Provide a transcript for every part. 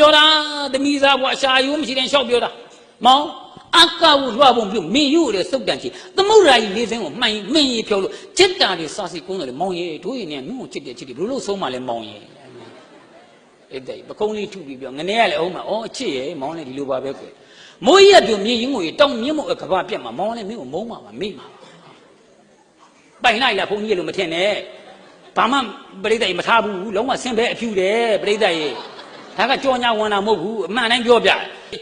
ပြောတာသမီးသားဘွားအရှာယိုးမရှိတဲ့လျှောက်ပြောတာမောင်အကဝလွှပုံပြုမင်းယူတဲ့စုတ်တန်ချီသမုဒ္ဒရာကြီးလေးစင်းကိုမှန်မင်းကြီးဖြောလို့จิตတာတွေစာစီကုန်းတယ်မောင်ရဲ့တို့ရင်နဲ့မင်းကိုချစ်တဲ့ချစ်တယ်ဘယ်လိုဆုံးမလဲမောင်ရဲ့အဲ့ဒါပကုံးလေးထုပြီးပြောငနေရလေအောင်မအော်အချစ်ရဲ့မောင်လည်းဒီလိုပါပဲကွယ်မိုးရက်ပြမြေရင်ကိုတောင်းမြင့်မို့ကဘာပြက်မှာမောင်လည်းမင်းကိုမုန်းမှာပါမိမှာပိုင်လိုက်လားဘုန်းကြီးလို့မထင်နဲ့ဘာမှပြိဿရေမထားဘူးလုံးဝဆင်းဘဲအဖြူတယ်ပြိဿရေ ဒါကကြောညာဝန်တာမဟုတ်ဘူးအမှန်တိုင်းပြောပြ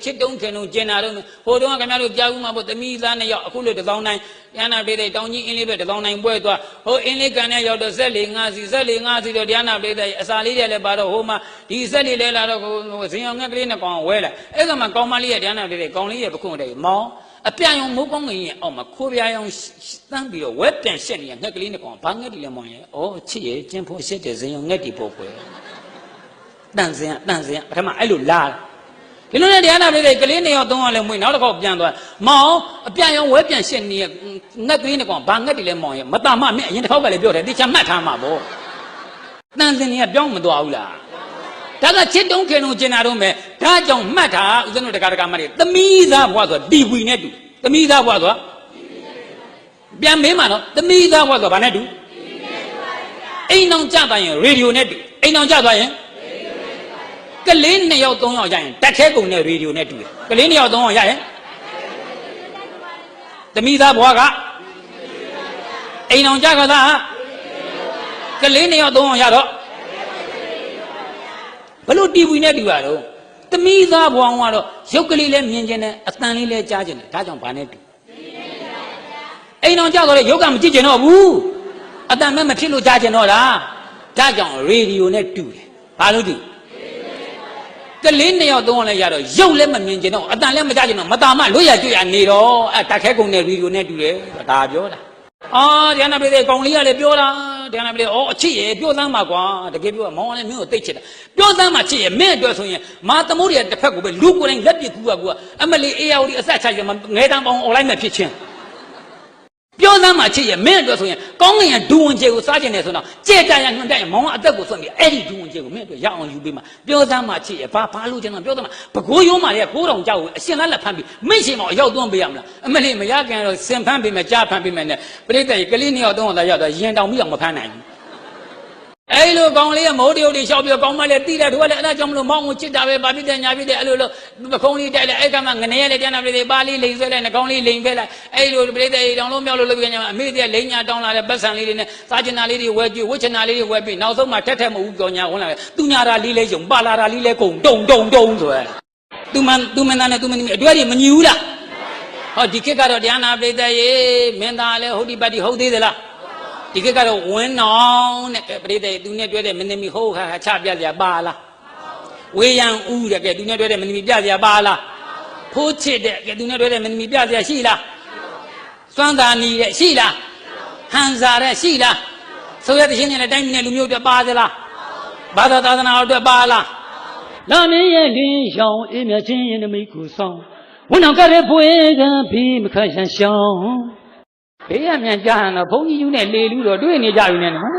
ချစ်တုံးခင်တုံးကျင်နာတော့ဟိုတုန်းကခင်ဗျားတို့ကြားဘူးမှာပေါ့သမီးသားနဲ့ရောက်အခုလို့တသောင်းတိုင်းရဟနာပြိဿတောင်းကြီးအင်းလေးပဲတသောင်းတိုင်းပွဲသွားဟိုအင်းလေးကန်နဲ့ရောက်တော့ဇက်လေးငါးစီဇက်လေးငါးစီတော့ရဟနာပြိဿအစာလေးတွေလည်းပါတော့ဟိုမှာဒီဇက်လေးလဲလာတော့ဟိုဇင်အောင်ငက်ကလေးနဲ့ကောင်ဝဲလာအဲ့ကမှကောင်းမလေးရဲ့ရဟနာပြိဿကောင်လေးရဲ့ပခုံးတဲ့မောင်းအပြန်ယုံမိုးကောင်းငင်ရဲ့အောက်မှာခိုးပြားရောင်တန်းပြီးတော့ဝက်ပြန်ရှက်နေတဲ့ငက်ကလေးနဲ့ကောင်ဘာငက်တီလဲမောင်ရဲ့ဩချစ်ရဲ့ကျင်းဖို့ရှက်တဲ့ဇင်အောင်ငက်တီပို့ပွဲ တန်စင်တန်စင်ပထမအဲ့လိုလာဒီလိုနဲ့တရားနာလေးတွေကလေးနှစ်ယောက်သုံးယောက်လည်းမွေးနောက်တစ်ခေါက်ပြန်သွားမောင်အပြန်ရောင်ဝဲပြန်ရှက်နေတဲ့ငက်ကလေးနဲ့ကောင်ဘာငက်တီလဲမောင်ရဲ့မတမမင်းအရင်တစ်ခေါက်ကလည်းပြောတယ်တေချာမှတ်ထားမှာပေါ့တန်စင်တွေကပြောင်းမသွားဘူးလားဒါကချစ်တုံးခင်တုံးကျင်တာတော့မယ်ဒါကြောင့်မှတ်တာဦးဇင်းတို့တက္ကရာမတွေသမီးသားဘွားဆိုတီဝီနဲ့တူသမီးသားဘွားဆိုပြန်မေးမှာနော်သမီးသားဘွားဆိုဘာနဲ့တူအိမ်အောင်ကြသွားရင်ရေဒီယိုနဲ့တူအိမ်အောင်ကြသွားရင် ကလေးနှစ်ယောက်သုံးယောက်ရရင်တက်ခဲကုန်နဲ့ရေဒီယိုနဲ့တူတယ်ကလေးနှစ်ယောက်သုံးယောက်ရရင်သမီးသားဘွားကအိမ်အောင်ကြကသာကလေးနှစ်ယောက်သုံးယောက်ရတော့ဘလို့တီဗီနဲ့တူရတော့သမီးသားဘွားကတော့ရုပ်ကလေးလည်းမြင်ကျင်တယ်အတန်လေးလည်းကြားကျင်တယ်ဒါကြောင့်ဘာနဲ့တူအိမ်အောင်ကြတော့လေရုပ်ကမကြည့်ကျင်တော့ဘူးအတန်မဲ့မဖြစ်လို့ကြားကျင်တော့တာဒါကြောင့်ရေဒီယိုနဲ့တူတယ်ဘာလို့တူ ကလေးနှစ်ယောက်သုံးယောက်လည်းရတော့ရုပ်လည်းမမြင်ကျင်တော့အတန်လည်းမကြားကျင်တော့မတာမလွတ်ရကျွရနေတော့အဲတက်ခဲကုန်တဲ့ရေဒီယိုနဲ့တူတယ်ဒါပြောတာအာတရားနာပြည်တဲ့ကောင်လေးကလည်းပြောတာတရားနာပြည်တဲ့ဩအချစ်ရဲ့ပြောသမ်းပါကွာတကယ်ပြောမောင်ကလည်းမင်းကိုသိချစ်တာပြောသမ်းပါချစ်ရဲ့မင်းအတွက်ဆိုရင်မာသမုဒ္ဒရာတစ်ဖက်ကိုပဲလူကိုယ်တိုင်လက်ပစ်ကူကကူကအမလီအေယာဝတီအဆက်ချရမှာငဲတန်းပေါင်းအွန်လိုင်းမှာဖြစ်ချင်း ပြောသမ်းမှချစ်ရဲ့မင်းအတွက်ဆိုရင်ကောင်းငင်ရဒူဝင်ကျေကိုစားကျင်တယ်ဆိုတော့ကြဲတန်ရညွန်တက်ရမောင်ကအသက်ကိုဆွန့်ပြီးအဲ့ဒီဒူဝင်ကျေကိုမင်းအတွက်ရအောင်ယူပေးမှာပြောသမ်းမှချစ်ရဲ့ဘာဘာလို့ကျန်တော့ပြောသမ်းမှဘကိုးရိုးမှလည်းကိုးတော်ကြောက်ကိုအရှင်လက်လက်ဖမ်းပြီးမင်းရှင်မောင်အရောက်သွန်းပေးရမလားအမလေးမရခင်တော့စင်ဖမ်းပေးမယ်ကြားဖမ်းပေးမယ်နဲ့ပြိတ္တရေကလေးနှစ်ယောက်သုံးယောက်သာရောက်တော့ရင်တောင်ပြီးအောင်မဖမ်းနိုင်ဘူး အဲ့လိုကောင်လေးကမိုးတရုပ်တွေရှောက်ပြီးတော့ကောင်းမလေးတိတယ်တို့ကလည်းအဲ့ဒါကြောင့်မလို့မောင်းကိုချစ်တာပဲဗာပြစ်တယ်ညာပြစ်တယ်အဲ့လိုလိုပခုံးလေးတိုက်လိုက်အဲ့ကမှငနေရလေပြန်လာပြီပါလေးလိန်ဆွဲလိုက်နှကောင်းလေးလိန်ဖဲလိုက်အဲ့လိုပြိတ္တရေတောင်လုံးမြောက်လို့လုပ်ပြန်ညာအမေတဲ့လိန်ညာတောင်းလာတဲ့ပတ်စံလေးတွေနဲ့စားချင်တာလေးတွေဝဲကြည့်ဝှချင်တာလေးတွေဝဲပြီးနောက်ဆုံးမှထက်ထက်မဟုတ်ကြောညာဝင်လာတယ်သူညာတာလေးလဲယုံပါလာတာလေးလဲကုန်တုံတုံတုံဆိုရဲသူမန်သူမန်သားနဲ့သူမန်သမီးအတွဲတွေမညီဘူးလားဟောဒီခေတ်ကတော့တရားနာပြိတ္တရေမင်းသားလည်းဟုတ်ဒီပတ်ဒီဟုတ်သေးသလား ဒီခေတ်ကတော့ဝင်းနောင်တဲ့ပြိတ္တသူနဲ့တွဲတဲ့မင်းသမီးဟုတ်ခါခါချပြကြပါလားဝေယံဥတဲ့ကဲသူနဲ့တွဲတဲ့မင်းသမီးပြကြပါလားဖိုးချစ်တဲ့ကဲသူနဲ့တွဲတဲ့မင်းသမီးပြကြရှိလားစွမ်းသာနီတဲ့ရှိလားဟန်စာတဲ့ရှိလားဆိုရတဲ့ရှင်နဲ့တိုင်းပြည်နဲ့လူမျိုးတွေပါသလားဘာသာသာသနာတွေပါလားလာမင်းရဲ့လင်းရှောင်းအေးမြချင်းရင်နမိတ်ကိုဆောင်ဝန်တော်ကရဲပွေကဖေးမခတ်ရှန်ရှောင်း ဘေးကမြန်ကြားရင်တော့ဘုန်းကြီးယူနဲ့လေလူတော့တွေ့နေကြပြီနဲ့နော်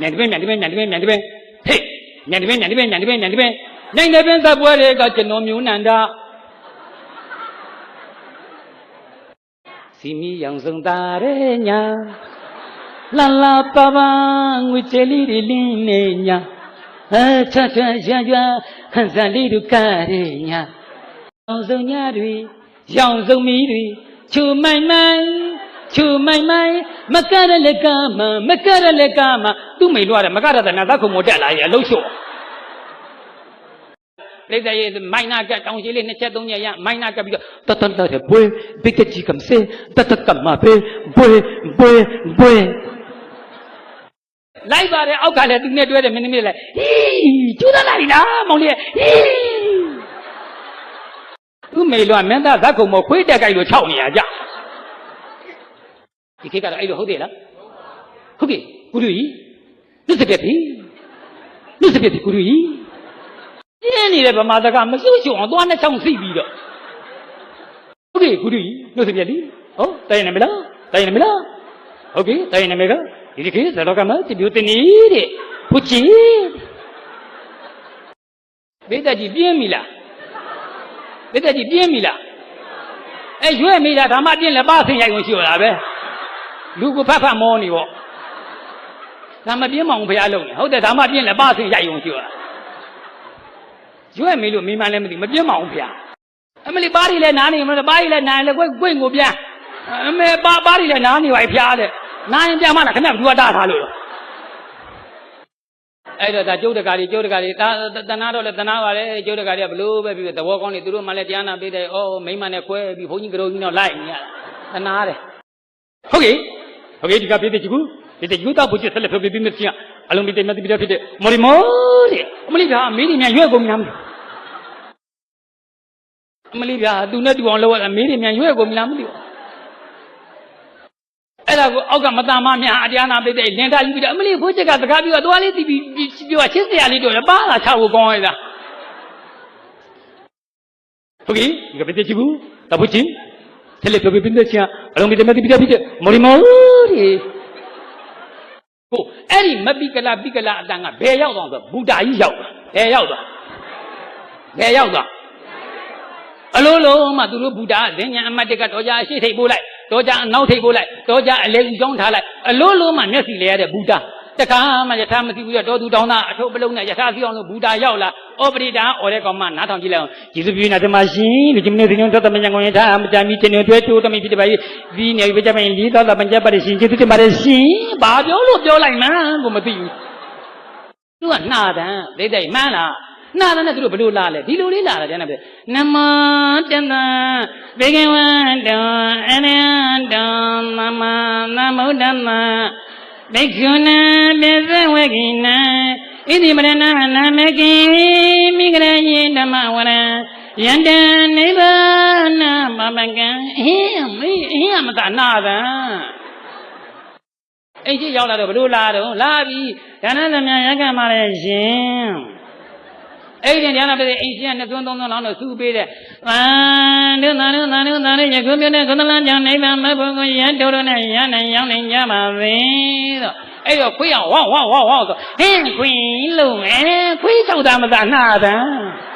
မြန်တပင်းမြန်တပင်းမြန်တပင်းမြန်တပင်းဟေးမြန်တပင်းမြန်တပင်းမြန်တပင်းမြန်တပင်းနိုင်တဲ့ပင်းသပွဲတွေကကျွန်တော်မျိုးနန္ဒာစီမီရောင်စုံတာရဲညာလာလာပါပါငွေချေလေးတွေလင်းနေညာအချာချာရရဟန်စံလေးတို့ကရဲညာရောင်စုံညာတွေရောင်စုံမီတွေချူမိုင်မိုင် ချူမိုင်မိုင်မကရလကမမကရလကမသူ့မိန်တို့ရတယ်မကရတဲ့နာသခုံမတက်လာရဲ့အလုံးလျှော့ပြိတ္တရဲ့မိုင်းနာကတောင်ရှိလေးနှစ်ချက်သုံးချက်ရမိုင်းနာကပြီးတော့တတတရဘွေဘိကကြီးကမစေတတကမဘေဘွေဘွေဘွေလိုက်ပါတယ်အောက်ကလည်းသူနဲ့တွဲတယ်မင်းသမီးလည်းဟီးကျူးသားလာပြီလားမောင်လေးဟီးသူ့မိန်တို့ကမင်းသားဇက်ခုံမခွေးတက်ကြိုက်လို့ခြောက်နေရကြ ဒီခေတ်ကတော့အဲ့လိုဟုတ်တယ်လားဟုတ်ကဲ့ကုလူကြီးလွတ်စပြက်ပြီလွတ်စပြက်ပြီကုလူကြီးပြင်းနေတဲ့ဗမာစကားမစွရှုံအောင်သွားနဲ့ချောင်းစီပြီးတော့ဟုတ်ကဲ့ကုလူကြီးလွတ်စပြက်ပြီဟုတ်တိုင်နေမလားတိုင်နေမလားဟုတ်ကဲ့တိုင်နေမကဒီခေတ်ဇလောကမှာတပြိုတင်နေတဲ့ဖူချီဘိသက်ကြီးပြင်းပြီလားဘိသက်ကြီးပြင်းပြီလားအဲရွဲ့မိတာဒါမှပြင်းလဲပါဆင်ရိုက်ဝင်ရှိရတာပဲ လူကဖတ်ဖတ်မောနေပေါ့ဒါမပြင်းမအောင်ဖရားလုံးနေဟုတ်တယ်ဒါမှပြင်းလဲပါဆင်ရိုက်ဝင်ရှိရတာရွဲ့မိလို့မိမလည်းမသိမပြင်းမအောင်ဖရားအမလီပါးရီလည်းနားနေမလားပါးရီလည်းနားလည်းကိုယ်ကိုယ်ကိုပြန်အမေပါပါးရီလည်းနားနေပါဖရားတဲ့နားရင်ပြန်မလားခင်ဗျဘူးကတားထားလို့တော့အဲ့တော့ဒါကျုပ်တကာကြီးကျုပ်တကာကြီးဒါတနာတော့လဲတနာပါလေကျုပ်တကာကြီးကဘလို့ပဲပြီးသဘောကောင်းနေသူတို့မှလည်းတရားနာပေးတယ်ဩမိမနဲ့ခွဲပြီးဘုန်းကြီးကတော်ကြီးတော့လိုက်နေရတာတနာတယ်ဟုတ်ကဲ့ ဟုတ်ကဲ့ဒီကပြည့်တဲ့ကြီးကူဒီတဲ့ယူတာဘုချစ်ဆက်လက်ဖြေပြီးမစင်အလုံးပြည့်မြတ်ပြည့်ဖြစ်တဲ့မော်ရီမောတဲ့အမလေးကအမေးတွေမြန်ရွက်ကုန်များမလို့အမလေးကသူနဲ့တူအောင်လုပ်ရတာမေးတွေမြန်ရွက်ကုန်များမလို့အဲ့ဒါကိုအောက်ကမတန်မများအတရားနာပိတဲ့လင်တာယူပြီးတော့အမလေးဘိုးချက်ကစကားပြောတော့သွားလေးတီးပြီးပြောချစ်စရာလေးတော့ပါလာချဖို့ကောင်းရတာဟုတ်ကဲ့ဒီကပိတဲ့ချီဘူးတပုချင်း ဆက်လက်ပြောပြပြတဲ့ချင်းအလုံးပြတဲ့မတိပြတဲ့ဖြစ်တဲ့မော်ရီမောဒီကိုအဲ့ဒီမပိကလာပိကလာအတန်ကဘယ်ရောက်သွားဆိုဘူတာကြီးရောက်ဘယ်ရောက်သွားဘယ်ရောက်သွားအလိုလုံးမှသူတို့ဘူတာဇင်ညာအမတ်တကတော့ကြအရှိထိတ်ပို့လိုက်တော့ကြအနောက်ထိတ်ပို့လိုက်တော့ကြအလဲဦးချောင်းထားလိုက်အလိုလုံးမှမျက်စီလဲရတဲ့ဘူတာ တခါမှယထာမသိဘူးရတော့သူတောင်းတာအထုပ်ပလုံးနဲ့ယထာစီအောင်လို့ဘူတာရောက်လာဩပရိဒါဩတဲ့ကောင်မနားထောင်ကြည့်လိုက်အောင်ယေစုပြုနာသမရှင်လူချင်းနေတင်တော်သမညာကိုယထာမကြမီတင်တွဲတိုးတမိဖြစ်တဲ့ပါကြီးဒီနေပြကြမင်းလေးတော်သမညာပါရှင်ကျေးဇူးတင်ပါတယ်ရှင်ဘာပြောလို့ပြောလိုက်မှန်းကိုမသိဘူးသူကနှာတန်ဒိဋ္ဌိမှန်းလားနှာတန်နဲ့သူတို့ဘလို့လာလဲဒီလိုလေးလာတာကျန်တယ်နမောတတဘေကဝန္တောအနန္တောသမနမုဒ္ဓမ ဘိက္ခုနပိသဝကိနဣတိပရဏနာမကိမိဂရယေဓမ္မဝရံယန္တနိဗ္ဗာနမပကံအင်းမေးအင်းမတနာတံအဲ့ဒီရောက်လာတော့ဘလို့လာတော့လာပြီဒါနသမယရကမှာလဲရှင် အဲ့ဒီညာနာတဲ့အိမ်ရှင်ကနှစ်သွန်းသုံးသွန်းလောင်းတော့စူပေးတဲ့။ဗန္ဒုသာနုသာနုသာနယခုမြတ်တဲ့ကုသလကြောင့်နိဗ္ဗာန်မဘုံကိုရန်တော်တော်နဲ့ရန်နိုင်ရောက်နိုင်ကြပါစေတော့။အဲ့တော့ခွေးအောင်ဝေါဝေါဝေါဝေါဆိုဟင်းခွေးလုံးမယ်ခွေးချောက်တာမသာနာတာ။